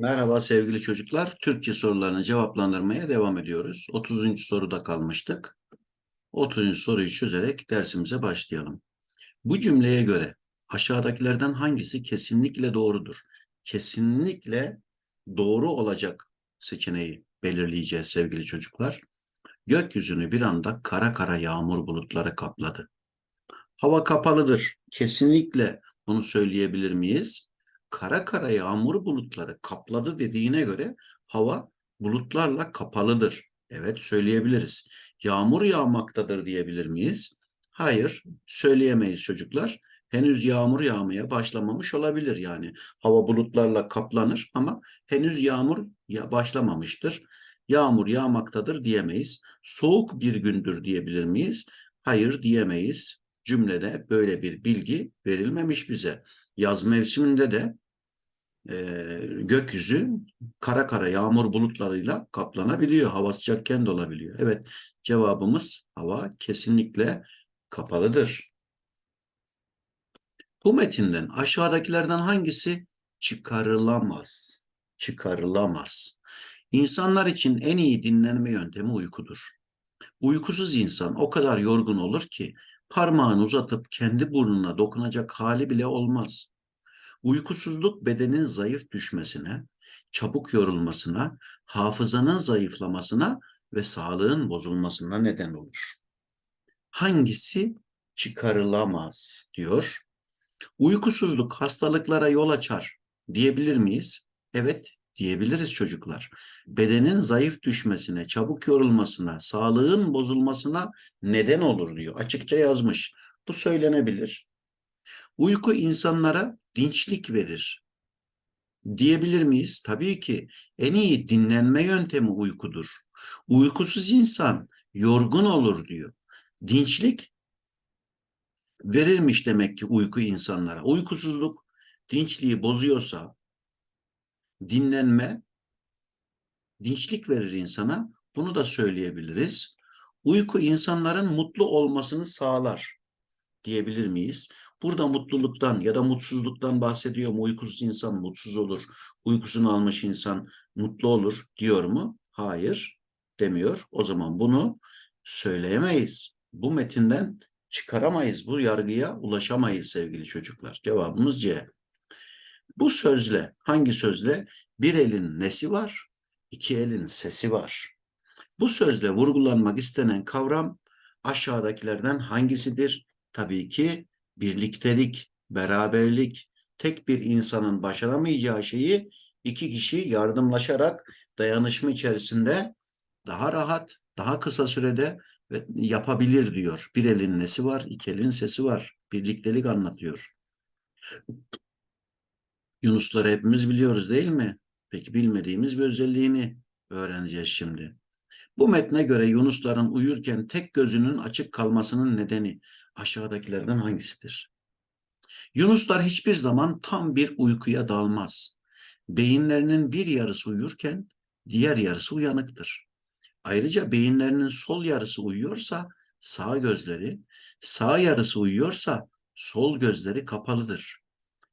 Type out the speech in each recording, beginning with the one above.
Merhaba sevgili çocuklar. Türkçe sorularını cevaplandırmaya devam ediyoruz. 30. soruda kalmıştık. 30. soruyu çözerek dersimize başlayalım. Bu cümleye göre aşağıdakilerden hangisi kesinlikle doğrudur? Kesinlikle doğru olacak seçeneği belirleyeceğiz sevgili çocuklar. Gökyüzünü bir anda kara kara yağmur bulutları kapladı. Hava kapalıdır. Kesinlikle bunu söyleyebilir miyiz? Kara kara yağmur bulutları kapladı dediğine göre hava bulutlarla kapalıdır. Evet söyleyebiliriz. Yağmur yağmaktadır diyebilir miyiz? Hayır söyleyemeyiz çocuklar. Henüz yağmur yağmaya başlamamış olabilir yani. Hava bulutlarla kaplanır ama henüz yağmur ya başlamamıştır. Yağmur yağmaktadır diyemeyiz. Soğuk bir gündür diyebilir miyiz? Hayır diyemeyiz cümlede böyle bir bilgi verilmemiş bize. Yaz mevsiminde de e, gökyüzü kara kara yağmur bulutlarıyla kaplanabiliyor. Hava sıcakken de olabiliyor. Evet cevabımız hava kesinlikle kapalıdır. Bu metinden aşağıdakilerden hangisi çıkarılamaz? Çıkarılamaz. İnsanlar için en iyi dinlenme yöntemi uykudur. Uykusuz insan o kadar yorgun olur ki parmağını uzatıp kendi burnuna dokunacak hali bile olmaz. Uykusuzluk bedenin zayıf düşmesine, çabuk yorulmasına, hafızanın zayıflamasına ve sağlığın bozulmasına neden olur. Hangisi çıkarılamaz diyor. Uykusuzluk hastalıklara yol açar diyebilir miyiz? Evet diyebiliriz çocuklar. Bedenin zayıf düşmesine, çabuk yorulmasına, sağlığın bozulmasına neden olur diyor. Açıkça yazmış. Bu söylenebilir. Uyku insanlara dinçlik verir. Diyebilir miyiz? Tabii ki en iyi dinlenme yöntemi uykudur. Uykusuz insan yorgun olur diyor. Dinçlik verirmiş demek ki uyku insanlara. Uykusuzluk dinçliği bozuyorsa, dinlenme dinçlik verir insana. Bunu da söyleyebiliriz. Uyku insanların mutlu olmasını sağlar diyebilir miyiz? Burada mutluluktan ya da mutsuzluktan bahsediyor mu? Uykusuz insan mutsuz olur. Uykusunu almış insan mutlu olur diyor mu? Hayır demiyor. O zaman bunu söyleyemeyiz. Bu metinden çıkaramayız. Bu yargıya ulaşamayız sevgili çocuklar. Cevabımız C. Bu sözle, hangi sözle? Bir elin nesi var, iki elin sesi var. Bu sözle vurgulanmak istenen kavram aşağıdakilerden hangisidir? Tabii ki birliktelik, beraberlik, tek bir insanın başaramayacağı şeyi iki kişi yardımlaşarak dayanışma içerisinde daha rahat, daha kısa sürede yapabilir diyor. Bir elin nesi var, iki elin sesi var. Birliktelik anlatıyor. Yunusları hepimiz biliyoruz değil mi? Peki bilmediğimiz bir özelliğini öğreneceğiz şimdi. Bu metne göre Yunusların uyurken tek gözünün açık kalmasının nedeni aşağıdakilerden hangisidir? Yunuslar hiçbir zaman tam bir uykuya dalmaz. Beyinlerinin bir yarısı uyurken diğer yarısı uyanıktır. Ayrıca beyinlerinin sol yarısı uyuyorsa sağ gözleri, sağ yarısı uyuyorsa sol gözleri kapalıdır.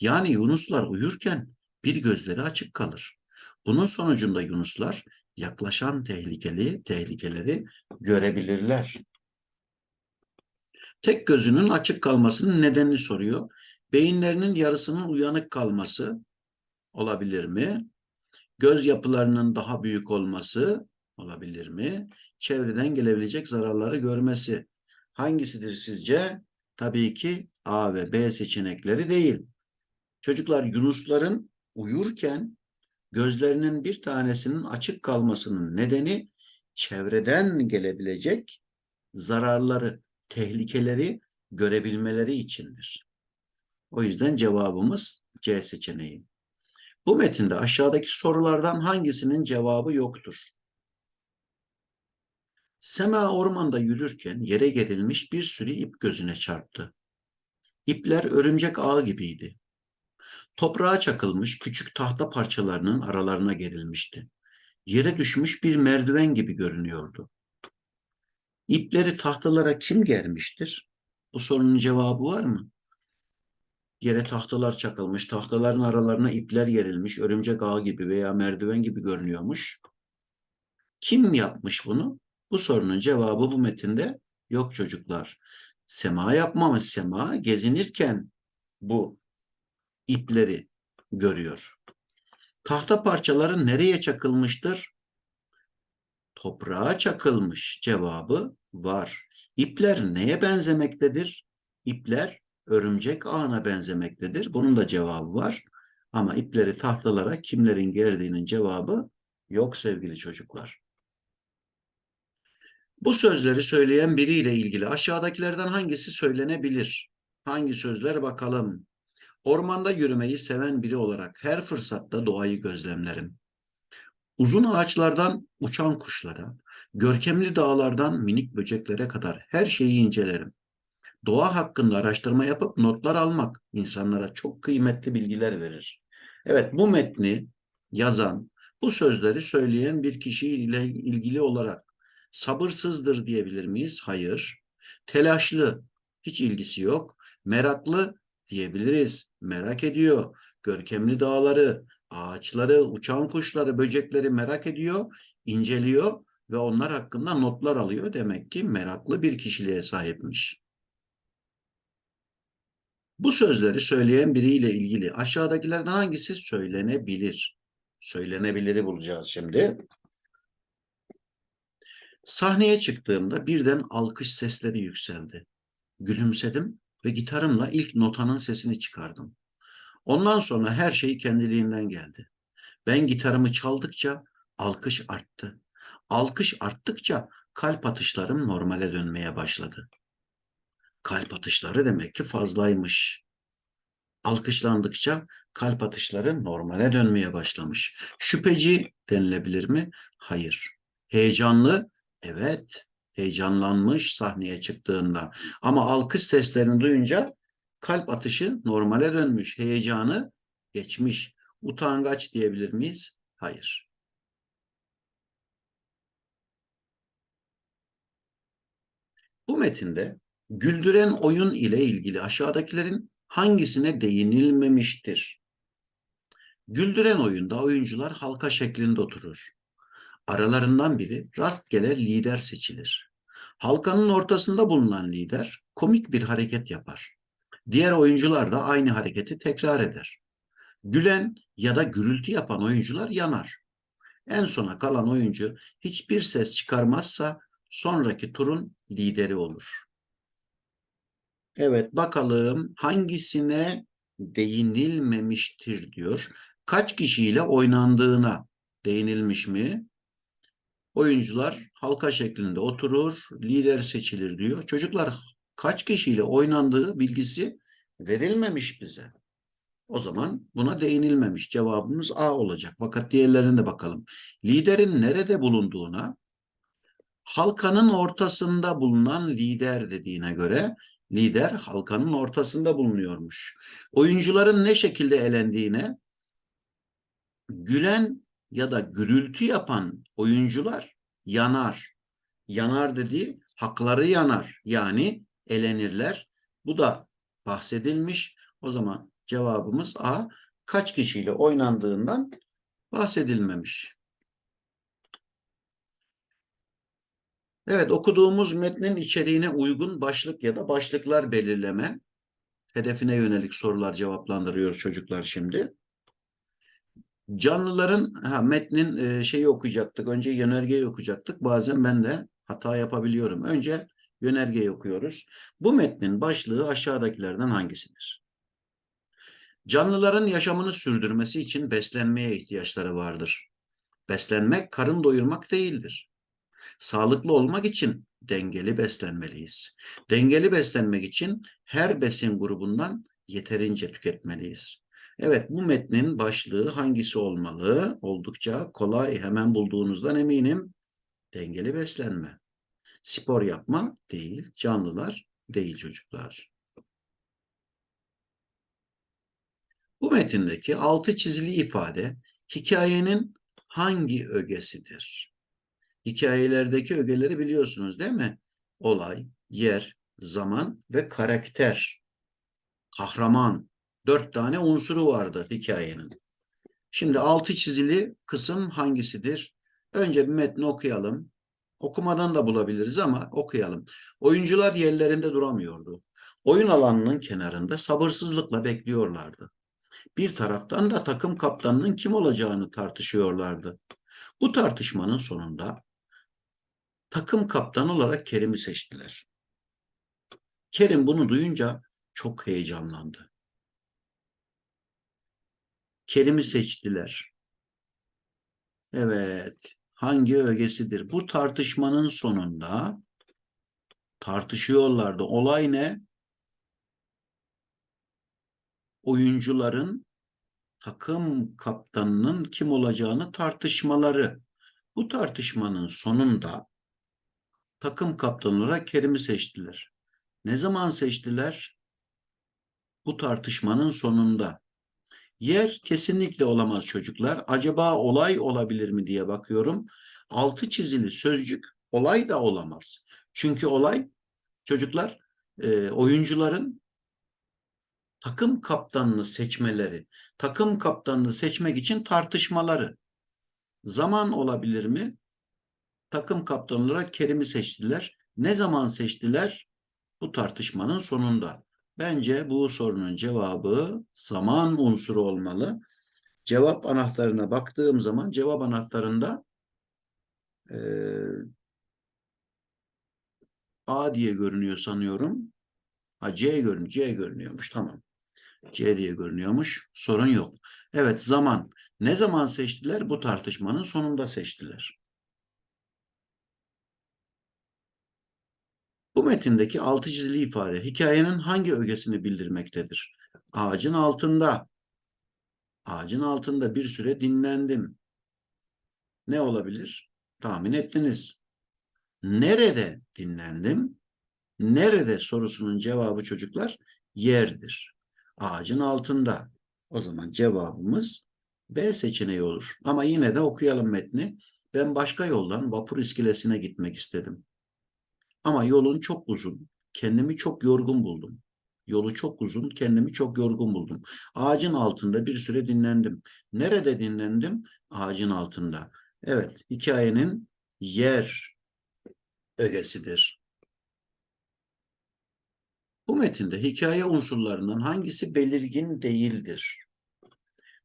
Yani Yunuslar uyurken bir gözleri açık kalır. Bunun sonucunda Yunuslar yaklaşan tehlikeli tehlikeleri görebilirler. Tek gözünün açık kalmasının nedenini soruyor. Beyinlerinin yarısının uyanık kalması olabilir mi? Göz yapılarının daha büyük olması olabilir mi? Çevreden gelebilecek zararları görmesi. Hangisidir sizce? Tabii ki A ve B seçenekleri değil. Çocuklar Yunusların uyurken gözlerinin bir tanesinin açık kalmasının nedeni çevreden gelebilecek zararları, tehlikeleri görebilmeleri içindir. O yüzden cevabımız C seçeneği. Bu metinde aşağıdaki sorulardan hangisinin cevabı yoktur? Sema ormanda yürürken yere gerilmiş bir sürü ip gözüne çarptı. İpler örümcek ağı gibiydi. Toprağa çakılmış küçük tahta parçalarının aralarına gerilmişti. Yere düşmüş bir merdiven gibi görünüyordu. İpleri tahtalara kim germiştir? Bu sorunun cevabı var mı? Yere tahtalar çakılmış, tahtaların aralarına ipler gerilmiş, örümcek ağı gibi veya merdiven gibi görünüyormuş. Kim yapmış bunu? Bu sorunun cevabı bu metinde yok çocuklar. Sema yapmamış. Sema gezinirken bu ipleri görüyor. Tahta parçaları nereye çakılmıştır? Toprağa çakılmış. Cevabı var. İpler neye benzemektedir? İpler örümcek ağına benzemektedir. Bunun da cevabı var. Ama ipleri tahtalara kimlerin gerdiğinin cevabı yok sevgili çocuklar. Bu sözleri söyleyen biriyle ilgili aşağıdakilerden hangisi söylenebilir? Hangi sözler bakalım? Ormanda yürümeyi seven biri olarak her fırsatta doğayı gözlemlerim. Uzun ağaçlardan uçan kuşlara, görkemli dağlardan minik böceklere kadar her şeyi incelerim. Doğa hakkında araştırma yapıp notlar almak insanlara çok kıymetli bilgiler verir. Evet bu metni yazan, bu sözleri söyleyen bir kişiyle ilgili olarak sabırsızdır diyebilir miyiz? Hayır. Telaşlı, hiç ilgisi yok. Meraklı diyebiliriz. Merak ediyor. Görkemli dağları, ağaçları, uçan kuşları, böcekleri merak ediyor, inceliyor ve onlar hakkında notlar alıyor. Demek ki meraklı bir kişiliğe sahipmiş. Bu sözleri söyleyen biriyle ilgili aşağıdakilerden hangisi söylenebilir? Söylenebiliri bulacağız şimdi. Sahneye çıktığımda birden alkış sesleri yükseldi. Gülümsedim ve gitarımla ilk notanın sesini çıkardım. Ondan sonra her şey kendiliğinden geldi. Ben gitarımı çaldıkça alkış arttı. Alkış arttıkça kalp atışlarım normale dönmeye başladı. Kalp atışları demek ki fazlaymış. Alkışlandıkça kalp atışları normale dönmeye başlamış. Şüpheci denilebilir mi? Hayır. Heyecanlı Evet, heyecanlanmış sahneye çıktığında. Ama alkış seslerini duyunca kalp atışı normale dönmüş, heyecanı geçmiş. Utangaç diyebilir miyiz? Hayır. Bu metinde güldüren oyun ile ilgili aşağıdakilerin hangisine değinilmemiştir? Güldüren oyunda oyuncular halka şeklinde oturur. Aralarından biri rastgele lider seçilir. Halkanın ortasında bulunan lider komik bir hareket yapar. Diğer oyuncular da aynı hareketi tekrar eder. Gülen ya da gürültü yapan oyuncular yanar. En sona kalan oyuncu hiçbir ses çıkarmazsa sonraki turun lideri olur. Evet bakalım hangisine değinilmemiştir diyor. Kaç kişiyle oynandığına değinilmiş mi? Oyuncular halka şeklinde oturur, lider seçilir diyor. Çocuklar kaç kişiyle oynandığı bilgisi verilmemiş bize. O zaman buna değinilmemiş. Cevabımız A olacak. Fakat diğerlerine de bakalım. Liderin nerede bulunduğuna, halkanın ortasında bulunan lider dediğine göre lider halkanın ortasında bulunuyormuş. Oyuncuların ne şekilde elendiğine, gülen ya da gürültü yapan oyuncular yanar. Yanar dediği hakları yanar. Yani elenirler. Bu da bahsedilmiş. O zaman cevabımız A. Kaç kişiyle oynandığından bahsedilmemiş. Evet okuduğumuz metnin içeriğine uygun başlık ya da başlıklar belirleme. Hedefine yönelik sorular cevaplandırıyoruz çocuklar şimdi. Canlıların ha, metnin e, şeyi okuyacaktık. Önce yönergeyi okuyacaktık. Bazen ben de hata yapabiliyorum. Önce yönergeyi okuyoruz. Bu metnin başlığı aşağıdakilerden hangisidir? Canlıların yaşamını sürdürmesi için beslenmeye ihtiyaçları vardır. Beslenmek karın doyurmak değildir. Sağlıklı olmak için dengeli beslenmeliyiz. Dengeli beslenmek için her besin grubundan yeterince tüketmeliyiz. Evet bu metnin başlığı hangisi olmalı? Oldukça kolay hemen bulduğunuzdan eminim. Dengeli beslenme. Spor yapma değil, canlılar değil çocuklar. Bu metindeki altı çizili ifade hikayenin hangi ögesidir? Hikayelerdeki ögeleri biliyorsunuz değil mi? Olay, yer, zaman ve karakter. Kahraman, Dört tane unsuru vardı hikayenin. Şimdi altı çizili kısım hangisidir? Önce bir metni okuyalım. Okumadan da bulabiliriz ama okuyalım. Oyuncular yerlerinde duramıyordu. Oyun alanının kenarında sabırsızlıkla bekliyorlardı. Bir taraftan da takım kaptanının kim olacağını tartışıyorlardı. Bu tartışmanın sonunda takım kaptanı olarak Kerim'i seçtiler. Kerim bunu duyunca çok heyecanlandı. Kerim'i seçtiler. Evet, hangi ögesidir? Bu tartışmanın sonunda tartışıyorlardı. Olay ne? Oyuncuların takım kaptanının kim olacağını tartışmaları. Bu tartışmanın sonunda takım kaptanı olarak Kerim'i seçtiler. Ne zaman seçtiler? Bu tartışmanın sonunda. Yer kesinlikle olamaz çocuklar. Acaba olay olabilir mi diye bakıyorum. Altı çizili sözcük olay da olamaz. Çünkü olay çocuklar e, oyuncuların takım kaptanını seçmeleri, takım kaptanını seçmek için tartışmaları. Zaman olabilir mi? Takım kaptanı olarak Kerim'i seçtiler. Ne zaman seçtiler? Bu tartışmanın sonunda. Bence bu sorunun cevabı zaman unsuru olmalı. Cevap anahtarına baktığım zaman cevap anahtarında e, A diye görünüyor sanıyorum. Ha C görünüyor. C görünüyormuş. Tamam. C diye görünüyormuş. Sorun yok. Evet zaman. Ne zaman seçtiler? Bu tartışmanın sonunda seçtiler. Bu metindeki altı çizili ifade hikayenin hangi ögesini bildirmektedir? Ağacın altında. Ağacın altında bir süre dinlendim. Ne olabilir? Tahmin ettiniz. Nerede dinlendim? Nerede sorusunun cevabı çocuklar yerdir. Ağacın altında. O zaman cevabımız B seçeneği olur. Ama yine de okuyalım metni. Ben başka yoldan vapur iskelesine gitmek istedim. Ama yolun çok uzun. Kendimi çok yorgun buldum. Yolu çok uzun, kendimi çok yorgun buldum. Ağacın altında bir süre dinlendim. Nerede dinlendim? Ağacın altında. Evet, hikayenin yer ögesidir. Bu metinde hikaye unsurlarından hangisi belirgin değildir?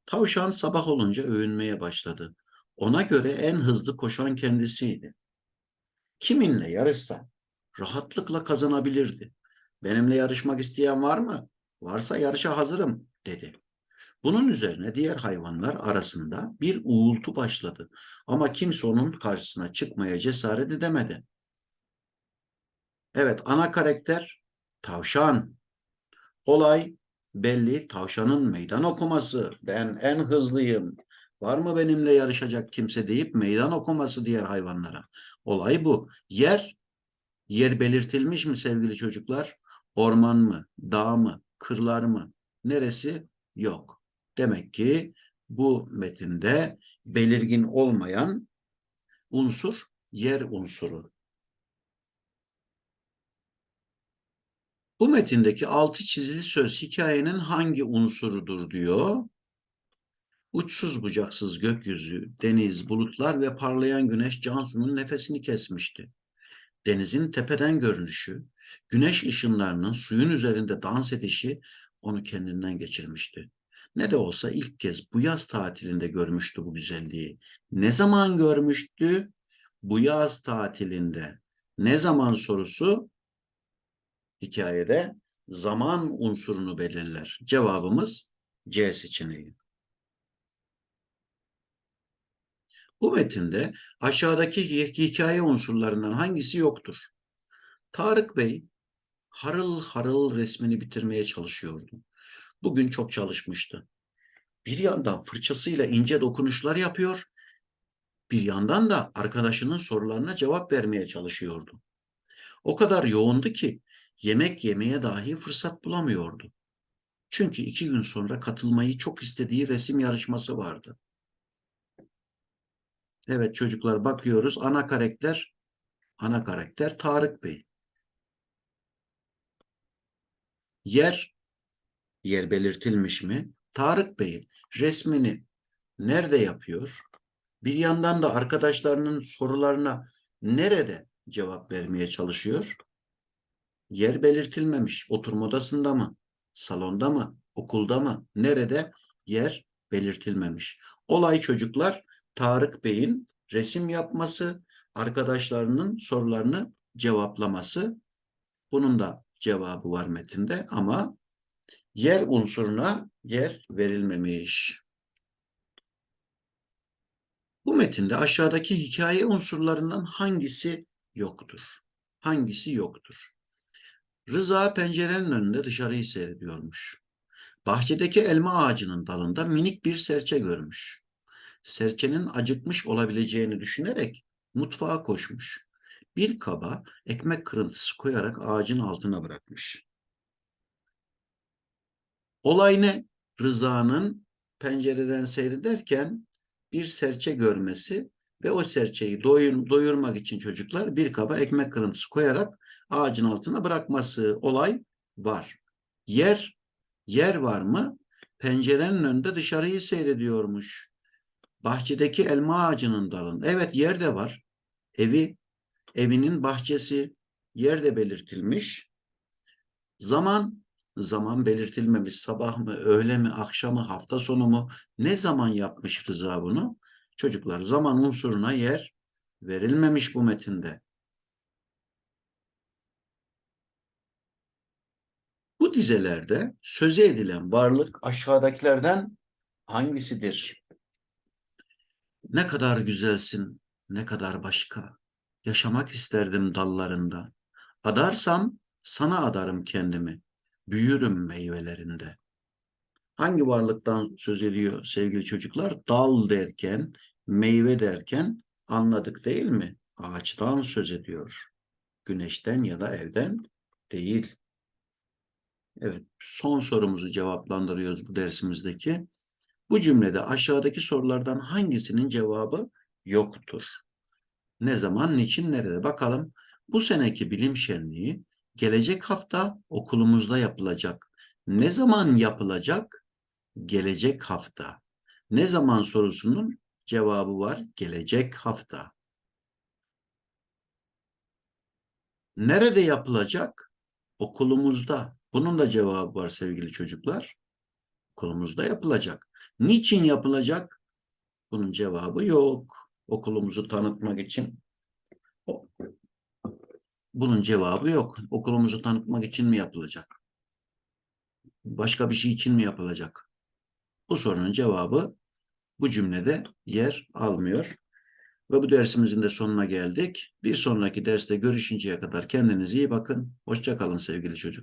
Tavşan sabah olunca övünmeye başladı. Ona göre en hızlı koşan kendisiydi. Kiminle yarışsa rahatlıkla kazanabilirdi. Benimle yarışmak isteyen var mı? Varsa yarışa hazırım dedi. Bunun üzerine diğer hayvanlar arasında bir uğultu başladı. Ama kimse onun karşısına çıkmaya cesaret edemedi. Evet ana karakter tavşan. Olay belli tavşanın meydan okuması. Ben en hızlıyım. Var mı benimle yarışacak kimse deyip meydan okuması diğer hayvanlara. Olay bu. Yer Yer belirtilmiş mi sevgili çocuklar? Orman mı, dağ mı, kırlar mı? Neresi? Yok. Demek ki bu metinde belirgin olmayan unsur yer unsuru. Bu metindeki altı çizili söz hikayenin hangi unsurudur diyor. Uçsuz bucaksız gökyüzü, deniz, bulutlar ve parlayan güneş Cansu'nun nefesini kesmişti denizin tepeden görünüşü, güneş ışınlarının suyun üzerinde dans edişi onu kendinden geçirmişti. Ne de olsa ilk kez bu yaz tatilinde görmüştü bu güzelliği. Ne zaman görmüştü? Bu yaz tatilinde. Ne zaman sorusu hikayede zaman unsurunu belirler. Cevabımız C seçeneği. Bu metinde aşağıdaki hikaye unsurlarından hangisi yoktur? Tarık Bey harıl harıl resmini bitirmeye çalışıyordu. Bugün çok çalışmıştı. Bir yandan fırçasıyla ince dokunuşlar yapıyor, bir yandan da arkadaşının sorularına cevap vermeye çalışıyordu. O kadar yoğundu ki yemek yemeye dahi fırsat bulamıyordu. Çünkü iki gün sonra katılmayı çok istediği resim yarışması vardı. Evet çocuklar bakıyoruz. Ana karakter ana karakter Tarık Bey. Yer Yer belirtilmiş mi? Tarık Bey'in resmini nerede yapıyor? Bir yandan da arkadaşlarının sorularına nerede cevap vermeye çalışıyor? Yer belirtilmemiş. Oturma odasında mı? Salonda mı? Okulda mı? Nerede? Yer belirtilmemiş. Olay çocuklar Tarık Bey'in resim yapması, arkadaşlarının sorularını cevaplaması. Bunun da cevabı var metinde ama yer unsuruna yer verilmemiş. Bu metinde aşağıdaki hikaye unsurlarından hangisi yoktur? Hangisi yoktur? Rıza pencerenin önünde dışarıyı seyrediyormuş. Bahçedeki elma ağacının dalında minik bir serçe görmüş. Serçenin acıkmış olabileceğini düşünerek mutfağa koşmuş. Bir kaba ekmek kırıntısı koyarak ağacın altına bırakmış. Olay ne? Rıza'nın pencereden seyrederken bir serçe görmesi ve o serçeyi doyur, doyurmak için çocuklar bir kaba ekmek kırıntısı koyarak ağacın altına bırakması olay var. Yer, yer var mı? Pencerenin önünde dışarıyı seyrediyormuş. Bahçedeki elma ağacının dalında. Evet yer de var. Evi, evinin bahçesi, yer de belirtilmiş. Zaman, zaman belirtilmemiş. Sabah mı, öğle mi, akşamı, hafta sonu mu? Ne zaman yapmış Rıza bunu? Çocuklar zaman unsuruna yer verilmemiş bu metinde. Bu dizelerde söze edilen varlık aşağıdakilerden hangisidir? Ne kadar güzelsin, ne kadar başka. Yaşamak isterdim dallarında. Adarsam sana adarım kendimi. Büyürüm meyvelerinde. Hangi varlıktan söz ediyor sevgili çocuklar? Dal derken, meyve derken anladık değil mi? Ağaçtan söz ediyor. Güneşten ya da evden değil. Evet, son sorumuzu cevaplandırıyoruz bu dersimizdeki. Bu cümlede aşağıdaki sorulardan hangisinin cevabı yoktur? Ne zaman, niçin, nerede? Bakalım. Bu seneki bilim şenliği gelecek hafta okulumuzda yapılacak. Ne zaman yapılacak? Gelecek hafta. Ne zaman sorusunun cevabı var. Gelecek hafta. Nerede yapılacak? Okulumuzda. Bunun da cevabı var sevgili çocuklar. Okulumuzda yapılacak. Niçin yapılacak? Bunun cevabı yok. Okulumuzu tanıtmak için. Bunun cevabı yok. Okulumuzu tanıtmak için mi yapılacak? Başka bir şey için mi yapılacak? Bu sorunun cevabı bu cümlede yer almıyor. Ve bu dersimizin de sonuna geldik. Bir sonraki derste görüşünceye kadar kendinize iyi bakın. Hoşçakalın sevgili çocuk.